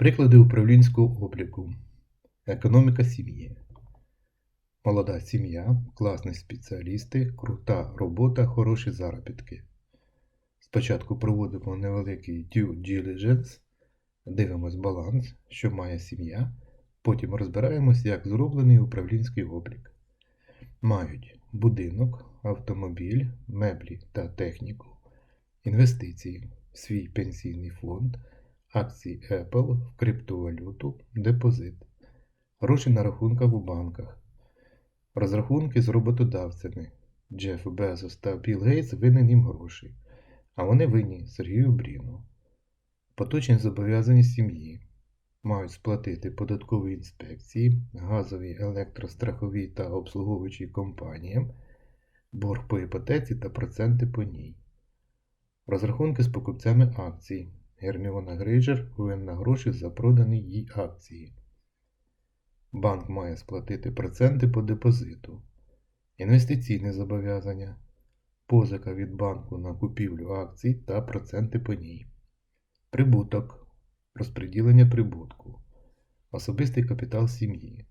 Приклади управлінського обліку. Економіка сім'ї. Молода сім'я, класні спеціалісти, крута робота, хороші заробітки. Спочатку проводимо невеликий due diligence, дивимось баланс, що має сім'я, потім розбираємось, як зроблений управлінський облік. Мають будинок, автомобіль, меблі та техніку, інвестиції, свій пенсійний фонд, акції Apple, в криптовалюту, депозит, гроші на рахунках у банках, розрахунки з роботодавцями. Джеф Безос та Білл Гейтс винен їм гроші, а вони винні Сергію Бріну. Поточні зобов'язані сім'ї мають сплатити податкові інспекції, газові, електрострахові та обслуговуючі компаніям, борг по іпотеці та проценти по ній. Розрахунки з покупцями акцій. Герміона Грейджер винна гроші за продані їй акції. Банк має сплатити проценти по депозиту. Інвестиційне зобов'язання. Позика від банку на купівлю акцій та проценти по ній. Прибуток. Розподілення прибутку. Особистий капітал сім'ї.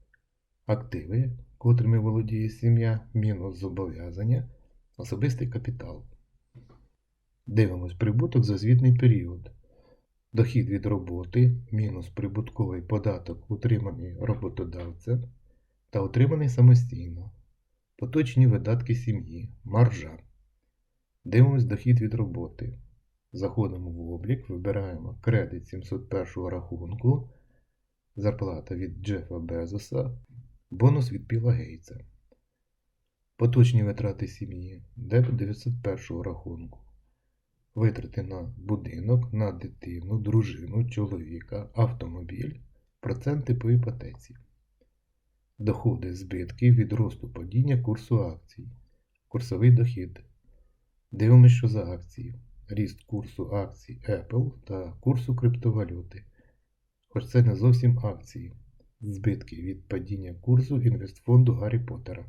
Активи, котрими володіє сім'я, мінус зобов'язання. Особистий капітал. Дивимось прибуток за звітний період. Дохід від роботи мінус прибутковий податок, утриманий роботодавцем та утриманий самостійно. Поточні видатки сім'ї. Маржа. Дивимось дохід від роботи. Заходимо в облік, вибираємо кредит 701 рахунку, зарплата від Джефа Безоса, бонус від Біла Гейтса. Поточні витрати сім'ї. Дебет 901 рахунку. Витрати на будинок, на дитину, дружину, чоловіка, автомобіль, проценти по іпотеці. Доходи збитки від росту падіння курсу акцій. Курсовий дохід. Дивимося, що за акції. Ріст курсу акцій Apple та курсу криптовалюти. Хоч це не зовсім акції. Збитки від падіння курсу інвестфонду Гаррі Поттера.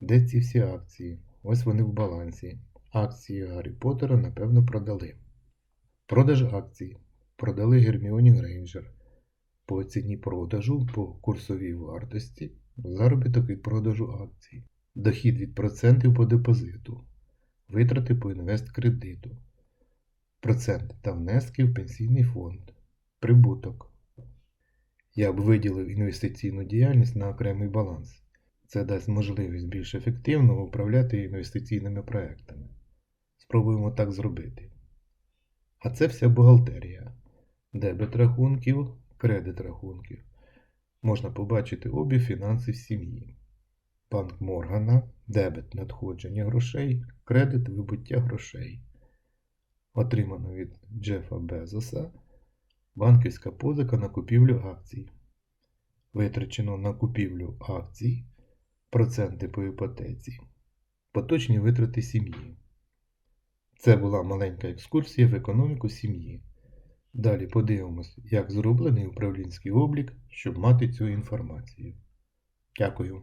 Де ці всі акції? Ось вони в балансі. Акції Гаррі Поттера, напевно, продали. Продаж акцій. Продали Герміоні Грейнджер. По ціні продажу, по курсовій вартості, заробіток від продажу акцій. Дохід від процентів по депозиту. Витрати по інвесткредиту. Процент та внески в пенсійний фонд. Прибуток. Я б виділив інвестиційну діяльність на окремий баланс. Це дасть можливість більш ефективно управляти інвестиційними проектами. Спробуємо так зробити. А це вся бухгалтерія. Дебет рахунків, кредит рахунків. Можна побачити обі фінанси в сім'ї. Банк Моргана, дебет надходження грошей, кредит вибуття грошей. Отримано від Джефа Безоса банківська позика на купівлю акцій. Витрачено на купівлю акцій, проценти по іпотеці, поточні витрати сім'ї. Це була маленька екскурсія в економіку сім'ї. Далі подивимось, як зроблений управлінський облік, щоб мати цю інформацію. Дякую.